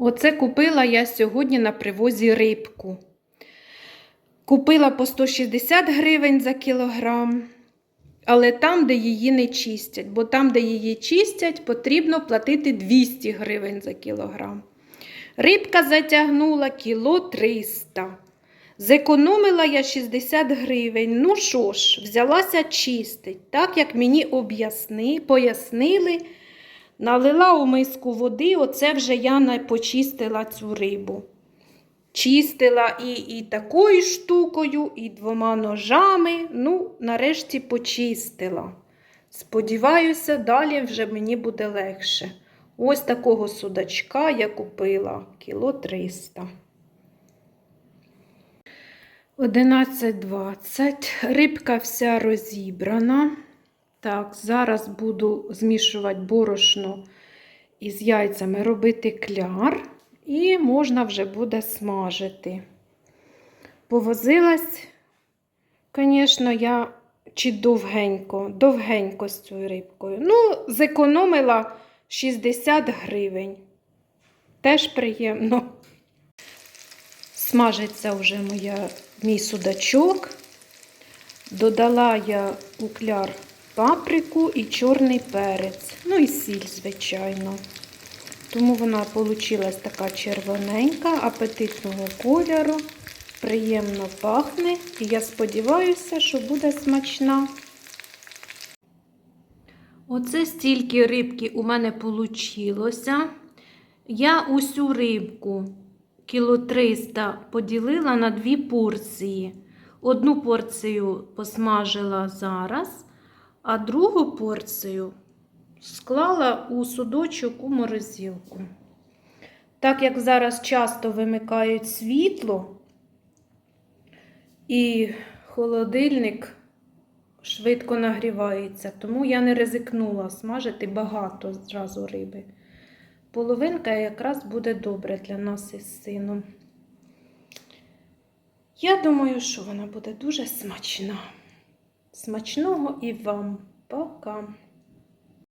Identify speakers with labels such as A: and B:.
A: Оце купила я сьогодні на привозі рибку. Купила по 160 гривень за кілограм, але там, де її не чистять, бо там, де її чистять, потрібно платити 200 гривень за кілограм. Рибка затягнула кіло 300. Зекономила я 60 гривень. Ну що ж, взялася чистить, так як мені пояснили. Налила у миску води, оце вже я почистила цю рибу. Чистила і, і такою штукою, і двома ножами. Ну, нарешті почистила. Сподіваюся, далі вже мені буде легше. Ось такого судачка я купила кіло 300. 11.20. Рибка вся розібрана. Так, зараз буду змішувати борошно із яйцями, робити кляр, і можна вже буде смажити. Повозилась, звісно, я чи довгенько, довгенько з цією рибкою. Ну, зекономила 60 гривень. Теж приємно. Смажиться вже моя, мій судачок. Додала я у кляр паприку і чорний перець. Ну і сіль, звичайно. Тому вона вийшла така червоненька, апетитного кольору. Приємно пахне. І я сподіваюся, що буде смачна. Оце стільки рибки у мене вийшло. Я усю рибку кіло 300 поділила на дві порції. Одну порцію посмажила зараз, а другу порцію склала у судочок у морозилку. Так як зараз часто вимикають світло, і холодильник швидко нагрівається, тому я не ризикнула смажити багато зразу риби. Половинка якраз буде добре для нас із сином. Я думаю, що вона буде дуже смачна. Смачного і вам. Пока!